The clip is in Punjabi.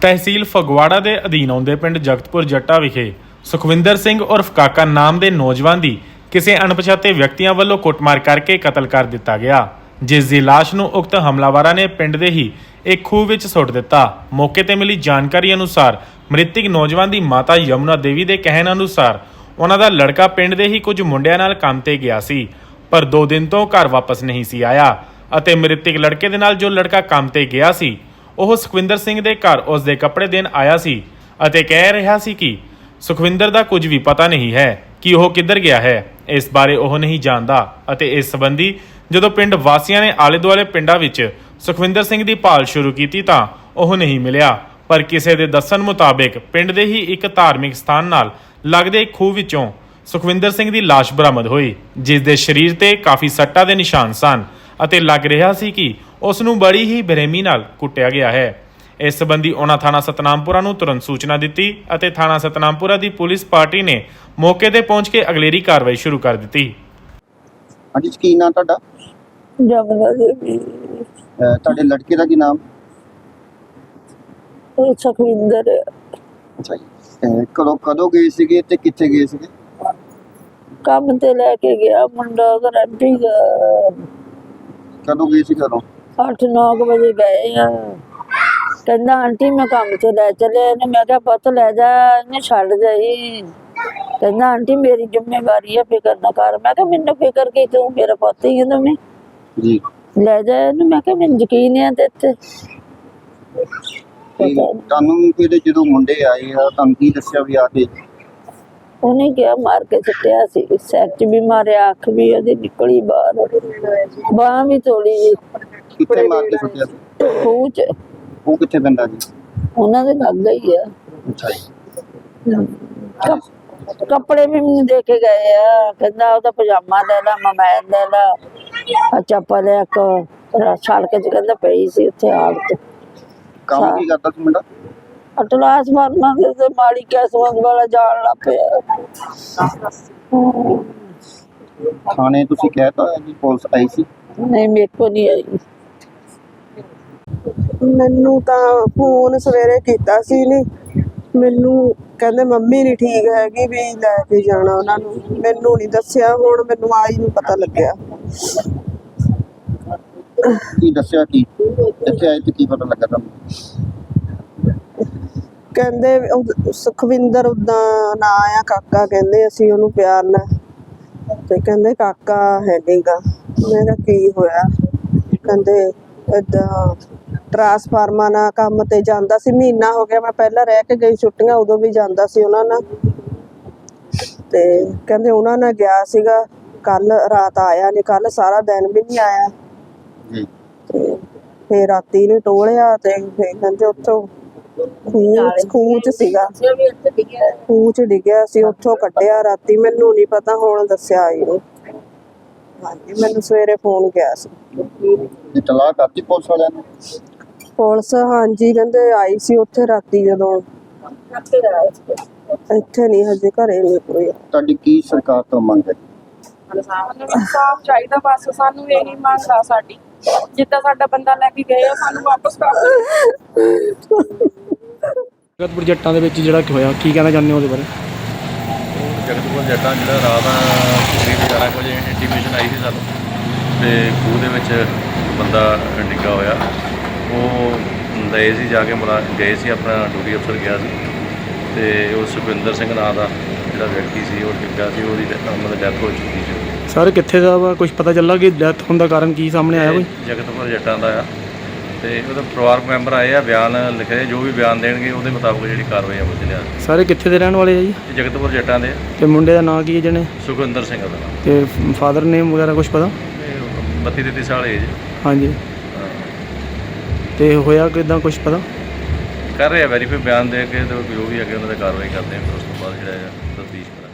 ਤਹਿਸੀਲ ਫਗਵਾੜਾ ਦੇ ਅਧੀਨ ਆਉਂਦੇ ਪਿੰਡ ਜਗਤਪੁਰ ਜੱਟਾ ਵਿਖੇ ਸੁਖਵਿੰਦਰ ਸਿੰਘ ਉਰਫ ਕਾਕਾ ਨਾਮ ਦੇ ਨੌਜਵਾਨ ਦੀ ਕਿਸੇ ਅਣਪਛਾਤੇ ਵਿਅਕਤੀਆਂ ਵੱਲੋਂ ਕੁੱਟਮਾਰ ਕਰਕੇ ਕਤਲ ਕਰ ਦਿੱਤਾ ਗਿਆ, ਜਿਸ ਦੀ ਲਾਸ਼ ਨੂੰ ਉਕਤ ਹਮਲਾਵਰਾਂ ਨੇ ਪਿੰਡ ਦੇ ਹੀ ਇੱਕ ਖੂਹ ਵਿੱਚ ਸੁੱਟ ਦਿੱਤਾ। ਮੌਕੇ ਤੇ ਮਿਲੀ ਜਾਣਕਾਰੀ ਅਨੁਸਾਰ ਮ੍ਰਿਤਕ ਨੌਜਵਾਨ ਦੀ ਮਾਤਾ ਯਮੁਨਾ ਦੇਵੀ ਦੇ ਕਹਿਣ ਅਨੁਸਾਰ ਉਹਨਾਂ ਦਾ ਲੜਕਾ ਪਿੰਡ ਦੇ ਹੀ ਕੁਝ ਮੁੰਡਿਆਂ ਨਾਲ ਕੰਮ ਤੇ ਗਿਆ ਸੀ, ਪਰ 2 ਦਿਨ ਤੋਂ ਘਰ ਵਾਪਸ ਨਹੀਂ ਸੀ ਆਇਆ ਅਤੇ ਮ੍ਰਿਤਕ ਲੜਕੇ ਦੇ ਨਾਲ ਜੋ ਲੜਕਾ ਕੰਮ ਤੇ ਗਿਆ ਸੀ ਉਹ ਸੁਖਵਿੰਦਰ ਸਿੰਘ ਦੇ ਘਰ ਉਸ ਦੇ ਕੱਪੜੇ ਦੇਣ ਆਇਆ ਸੀ ਅਤੇ ਕਹਿ ਰਿਹਾ ਸੀ ਕਿ ਸੁਖਵਿੰਦਰ ਦਾ ਕੁਝ ਵੀ ਪਤਾ ਨਹੀਂ ਹੈ ਕਿ ਉਹ ਕਿੱਧਰ ਗਿਆ ਹੈ। ਇਸ ਬਾਰੇ ਉਹ ਨਹੀਂ ਜਾਣਦਾ ਅਤੇ ਇਸ ਸੰਬੰਧੀ ਜਦੋਂ ਪਿੰਡ ਵਾਸੀਆਂ ਨੇ ਆਲੇ ਦੁਆਲੇ ਪਿੰਡਾਂ ਵਿੱਚ ਸੁਖਵਿੰਦਰ ਸਿੰਘ ਦੀ ਭਾਲ ਸ਼ੁਰੂ ਕੀਤੀ ਤਾਂ ਉਹ ਨਹੀਂ ਮਿਲਿਆ। ਪਰ ਕਿਸੇ ਦੇ ਦੱਸਣ ਮੁਤਾਬਕ ਪਿੰਡ ਦੇ ਹੀ ਇੱਕ ਧਾਰਮਿਕ ਸਥਾਨ ਨਾਲ ਲੱਗਦੇ ਖੂਹ ਵਿੱਚੋਂ ਸੁਖਵਿੰਦਰ ਸਿੰਘ ਦੀ ਲਾਸ਼ ਬਰਾਮਦ ਹੋਈ, ਜਿਸ ਦੇ ਸਰੀਰ ਤੇ ਕਾਫੀ ਸੱਟਾਂ ਦੇ ਨਿਸ਼ਾਨ ਸਨ ਅਤੇ ਲੱਗ ਰਿਹਾ ਸੀ ਕਿ ਉਸ ਨੂੰ ਬੜੀ ਹੀ ਬੇਰਹਿਮੀ ਨਾਲ ਕੁੱਟਿਆ ਗਿਆ ਹੈ। ਇਸ ਸੰਬੰਧੀ ਉਹਨਾਂ ਥਾਣਾ ਸਤਨਾਮਪੁਰਾ ਨੂੰ ਤੁਰੰਤ ਸੂਚਨਾ ਦਿੱਤੀ ਅਤੇ ਥਾਣਾ ਸਤਨਾਮਪੁਰਾ ਦੀ ਪੁਲਿਸ ਪਾਰਟੀ ਨੇ ਮੌਕੇ ਤੇ ਪਹੁੰਚ ਕੇ ਅਗਲੇਰੀ ਕਾਰਵਾਈ ਸ਼ੁਰੂ ਕਰ ਦਿੱਤੀ। ਹਾਂਜੀ ਕੀ ਨਾਂ ਤੁਹਾਡਾ? ਜਮਨਾ ਦੇਵੀ ਅਹ ਤੁਹਾਡੇ ਲੜਕੇ ਦਾ ਕੀ ਨਾਮ? ਉਹ ਸੁਖਵਿੰਦਰ ਅੱਛਾ ਜੀ। ਅਹ ਕਦੋਂ ਕਦੋਂ ਗਏ ਸੀਗੇ ਤੇ ਕਿੱਥੇ ਗਏ ਸੀਗੇ? ਕੰਮ ਤੇ ਲੈ ਕੇ ਗਿਆ ਮੁੰਡਾ ਉਹਦਾ ਰੈਂਪੀ ਕਦੋਂ ਗਏ ਸੀ ਘਰੋਂ? 8-9 ਵਜੇ ਗਏ ਆ। ਕਹਿੰਦਾ ਆਂਟੀ ਮੈਂ ਕੰਮ ਤੇ ਲੈ ਚਲੇ ਨੇ। ਮੈਂ ਕਿਹਾ ਪੁੱਤ ਲੈ ਜਾ ਇਹਨੇ ਛੱਡ ਜਾਈ। ਕਹਿੰਦਾ ਆਂਟੀ ਮੇਰੀ ਜ਼ਿੰਮੇਵਾਰੀ ਹੈ ਫਿਕਰ ਨਾ ਕਰ। ਮੈਂ ਕਿਹਾ ਮੈਨੂੰ ਫਿਕਰ ਕੀ? ਤੂੰ ਮੇਰਾ ਪੁੱਤ ਹੀ ਹੈ ਮੈਂ ਜੀ। ਲੈ ਜਾ ਇਹਨੂੰ। ਮੈਂ ਕਿਹਾ ਮੈਨੂੰ ਯਕੀਨ ਹੈ ਤੇ ਤੇ ਤੁਹਾਨੂੰ ਕਿਹੜੇ ਜਦੋਂ ਮੁੰਡੇ ਆਏ ਆ ਤੁਹਾਨੂੰ ਕੀ ਦੱਸਿਆ ਵੀ ਆ ਕੇ? ਉਹਨੇ ਕਿਹਾ ਮਾਰ ਕੇ ਸੁੱਟਿਆ ਸੀ। 'ਚ ਵੀ ਮਾਰਿਆ ਅੱਖ ਵੀ ਉਹਦੀ ਨਿਕਲੀ ਬਾਹਰ। ਬਾਹ ਵੀ ਤੋੜੀ ਜੀ ਕਿੱਥੇ ਮਾਰ ਕੇ ਸੁੱਟਿਆ ਸੀ ਖੂਹ 'ਚ। ਉਹ ਕਿੱਥੇ ਪੈਂਦਾ ਜੀ? ਉਹਨਾਂ ਦੇ ਲੱਗ ਗਈ ਆ। ਅੱਛਾ ਜੀ। ਕੱਪ- ਕੱਪੜੇ ਵੀ ਮੈਨੂੰ ਦੇ ਕੇ ਗਏ ਆ। ਕਹਿੰਦਾ ਉਹਦਾ ਪਜਾਮਾ ਲੈ ਲਾ ਮੋਬਾਈਲ ਲੈ ਲਾ। ਆ ਚੱਪਲ ਇੱਕ ਸੜਕ 'ਚ ਕਹਿੰਦਾ ਪਈ ਸੀ ਉੱਥੇ ਆੜ ਤੇ। ਕੰਮ ਕੀ ਕਰਦਾ ਸੀ ਮੁੰਡਾ? ਅਟਲਾਸ ਮਾਰਨਾ ਤੇ ਮਾੜੀ ਕਿਸਮਤ ਵਾਲਾ ਜਾਣ ਲੱਗ ਪਿਆ। ਥਾਣੇ ਤੁਸੀਂ ਕਹਿਤਾ ਜੀ ਪੁਲਿਸ ਆਈ ਸੀ? ਨਹੀਂ ਮੇਰੇ ਕੋ ਨਹੀਂ ਆਈ। ਮੈਨੂੰ ਤਾਂ ਫੋਨ ਸਵੇਰੇ ਕੀਤਾ ਸੀ ਨਹੀਂ ਮੈਨੂੰ ਕਹਿੰਦੇ ਮੰਮੀ ਨਹੀਂ ਠੀਕ ਹੈਗੀ ਵੀ ਲੈ ਕੇ ਜਾਣਾ ਉਹਨਾਂ ਨੂੰ। ਮੈਨੂੰ ਨਹੀਂ ਦੱਸਿਆ ਹੁਣ ਮੈਨੂੰ ਆਈ ਨੂੰ ਪਤਾ ਲੱਗਿਆ। ਕੀ ਦੱਸਿਆ ਕੀ? ਇੱਥੇ ਆਏ ਤੇ ਕੀ ਪਤਾ ਲੱਗਾ ਤੁਹਾਨੂੰ? ਕਹਿੰਦੇ ਉਹ ਸੁਖਵਿੰਦਰ ਉਦਾਂ ਨਾਂ ਆ ਕਾਕਾ ਕਹਿੰਦੇ ਅਸੀਂ ਉਹਨੂੰ ਪਿਆਰ ਨਾਲ। ਤੇ ਕਹਿੰਦੇ ਕਾਕਾ ਹੈ ਨੀਗਾ ਮੈਂ ਕਿਹਾ ਕੀ ਹੋਇਆ? ਕਹਿੰਦੇ ਟਰਾਂਸਫਾਰਮਾ ਨਾਲ ਕੰਮ ਤੇ ਜਾਂਦਾ ਸੀ। ਮਹੀਨਾ ਹੋ ਗਿਆ ਮੈਂ ਪਹਿਲਾਂ ਰਹਿ ਕੇ ਗਈ ਛੁੱਟੀਆਂ ਉਦੋਂ ਵੀ ਜਾਂਦਾ ਸੀ ਉਹਨਾਂ ਨਾਲ। ਤੇ ਕਹਿੰਦੇ ਉਹਨਾਂ ਨਾਲ ਗਿਆ ਸੀਗਾ। ਕੱਲ ਰਾਤ ਆਇਆ ਨਹੀਂ ਕੱਲ ਸਾਰਾ ਦਿਨ ਵੀ ਨਹੀਂ ਆਇਆ। ਜੀ ਤੇ ਫੇਰ ਰਾਤੀ ਨੇ ਟੋਲਿਆ ਤੇ ਫੇਰ ਕਹਿੰਦੇ ਉੱਥੋਂ ਖੂਹ ਖੂਹ ਚ ਸੀਗਾ। ਖੂਹ ਚ ਡਿੱਗਿਆ। ਸੀ ਉੱਥੋਂ ਕੱਢਿਆ ਰਾਤੀ। ਮੈਨੂੰ ਨਹੀਂ ਪਤਾ ਹੁਣ ਦੱਸਿਆ ਇਹਨੂੰ ਹਾਂਜੀ ਮੈਨੂੰ ਸਵੇਰੇ ਫੋਨ ਗਿਆ ਸੀ। ਇਹ ਤਲਾਕ ਕਰਤੀ ਪੁਲਿਸ ਵਾਲਿਆਂ ਨੇ? ਪੁਲਿਸ ਹਾਂਜੀ ਕਹਿੰਦੇ ਆਈ ਸੀ ਉੱਥੇ ਰਾਤੀ ਜਦੋਂ। ਇੱਥੇ ਨਹੀਂ ਹਜੇ ਘਰੇ ਨਹੀਂ ਕੋਈ। ਤੁਹਾਡੀ ਕੀ ਸਰਕਾਰ ਤੋਂ ਮੰਗ ਹੈ? ਸਾਨੂੰ ਇਨਸਾਫ ਚਾਹੀਦਾ ਬਸ ਸਾਨੂੰ ਇਹੀ ਮੰਗ ਆ ਸਾਡੀ। ਜਿੱਦਾਂ ਸਾਡਾ ਬੰਦਾ ਲੈ ਕੇ ਗਏ ਆ ਸਾਨੂੰ ਵਾਪਸ ਕਰ ਦਿਓ। ਜਗਤਪੁਰ ਜੱਟਾਂ ਦੇ ਵਿੱਚ ਜਿਹੜਾ ਕਿ ਹੋਇਆ ਕੀ ਕਹਿਣਾ ਚਾਹੁੰਦੇ ਹੋ ਉਹਦੇ ਬਾਰੇ? ਜਗਤਪੁਰ ਜੱਟਾਂ ਜਿਹੜਾ ਰਾਤ ਆ ਤਕਰੀਬ 11 ਕੁ ਵਜੇ ਇੰਟੀਮੇਸ਼ਨ ਆਈ ਸੀ ਸਾਨੂੰ ਤੇ ਖੂਹ ਦੇ ਵਿੱਚ ਬੰਦਾ ਡਿੱਗਾ ਹੋਇਆ। ਉਹ ਗਏ ਸੀ ਜਾ ਕੇ ਮੁਲਾ ਗਏ ਸੀ ਆਪਣਾ ਡਿਊਟੀ ਅਫਸਰ ਗਿਆ ਸੀ। ਤੇ ਉਹ ਸੁਖਵਿੰਦਰ ਸਿੰਘ ਨਾਂ ਦਾ ਜਿਹੜਾ ਵਿਅਕਤੀ ਸੀ ਉਹ ਡਿੱਗਾ ਸੀ ਉਹਦੀ ਮਤਲਬ ਡੈਥ ਹੋ ਚੁੱਕੀ ਸੀ। ਸਰ ਕਿੱਥੇ ਦਾ ਵਾ? ਕੁਝ ਪਤਾ ਚੱਲਾ ਕਿ ਡੈਥ ਹੋਣ ਦਾ ਕਾਰਨ ਕੀ ਸਾਹਮਣੇ ਆਇਆ ਕੋਈ? ਜਗਤਪੁਰ ਜੱਟਾਂ ਦਾ ਆ। ਤੇ ਉਹਦਾ ਪਰਿਵਾਰਕ ਮੈਂਬਰ ਆਏ ਆ ਬਿਆਨ ਲਿਖੇ ਜੋ ਵੀ ਬਿਆਨ ਦੇਣਗੇ ਉਹਦੇ ਮੁਤਾਬਕ ਜਿਹੜੀ ਕਾਰਵਾਈ ਅਮਲ 'ਚ ਲਿਆ ਸਾਰੇ ਕਿੱਥੇ ਦੇ ਰਹਿਣ ਵਾਲੇ ਆ ਜੀ? ਇਹ ਜਗਤਪੁਰ ਜੱਟਾਂ ਦੇ ਤੇ ਮੁੰਡੇ ਦਾ ਨਾਂ ਕੀ ਹੈ ਜਿਹਨੇ? ਸੁਖਵਿੰਦਰ ਸਿੰਘ ਦਾ ਨਾਮ। ਤੇ ਫਾਦਰ ਨੇਮ ਵਗੈਰਾ ਕੁਝ ਪਤਾ? ਇਹ 32 33 ਸਾਲ ਏਜ ਹਾਂਜੀ। ਤੇ ਹੋਇਆ ਕਿਦਾਂ ਕੁਝ ਪਤਾ? ਕਰ ਰਹੇ ਆ ਵੈਰੀਫਾਈ ਬਿਆਨ ਦੇ ਕੇ ਤੇ ਜੋ ਵੀ ਅੱਗੇ ਉਹਨਾਂ ਤੇ ਕਾਰਵਾਈ ਕਰਦੇ ਆ ਫਿਰ ਉਸ ਤੋਂ ਬਾਅਦ ਜਿਹੜਾ ਹੈ ਤਫਤੀਸ਼ ਕਰਾਂਗੇ।